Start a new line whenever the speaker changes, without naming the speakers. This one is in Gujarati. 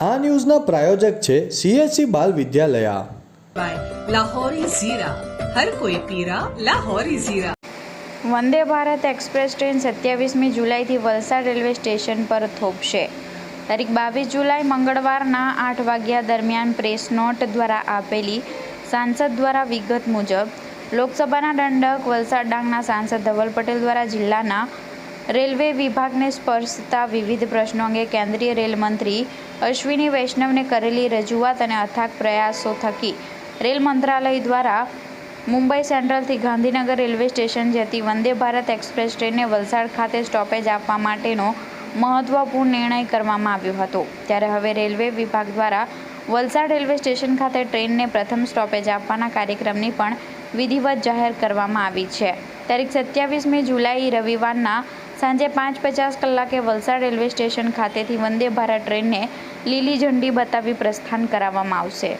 આ ન્યૂઝના પ્રાયોજક છે સીએસસી બાલ વિદ્યાલયા.
લાહોરી ઝીરા. હર કોઈ પીરા લાહોરી ઝીરા.
વંદે ભારત એક્સપ્રેસ ટ્રેન સત્યાવીસમી જુલાઈથી વલસાડ રેલવે સ્ટેશન પર થોપશે તારીખ બાવીસ જુલાઈ મંગળવારના આઠ વાગ્યા દરમિયાન પ્રેસ નોટ દ્વારા આપેલી સાંસદ દ્વારા વિગત મુજબ લોકસભાના દંડક વલસાડ ડાંગના સાંસદ ધવલ પટેલ દ્વારા જિલ્લાના રેલવે વિભાગને સ્પર્શતા વિવિધ પ્રશ્નો અંગે કેન્દ્રીય રેલ મંત્રી અશ્વિની વૈષ્ણવને કરેલી રજૂઆત અને અથાગ પ્રયાસો થકી રેલ મંત્રાલય દ્વારા મુંબઈ સેન્ટ્રલથી ગાંધીનગર રેલવે સ્ટેશન જતી વંદે ભારત એક્સપ્રેસ ટ્રેનને વલસાડ ખાતે સ્ટોપેજ આપવા માટેનો મહત્વપૂર્ણ નિર્ણય કરવામાં આવ્યો હતો. ત્યારે હવે રેલવે વિભાગ દ્વારા વલસાડ રેલવે સ્ટેશન ખાતે ટ્રેનને પ્રથમ સ્ટોપેજ આપવાના કાર્યક્રમની પણ વિધિવત જાહેર કરવામાં આવી છે. તારીખ સત્યાવીસમી જુલાઈ રવિવારના સાંજે પાંચ પચાસ કલાકે વલસાડ રેલવે સ્ટેશન ખાતેથી વંદે ભારત ટ્રેનને લીલી ઝંડી બતાવી પ્રસ્થાન કરાવવામાં આવશે.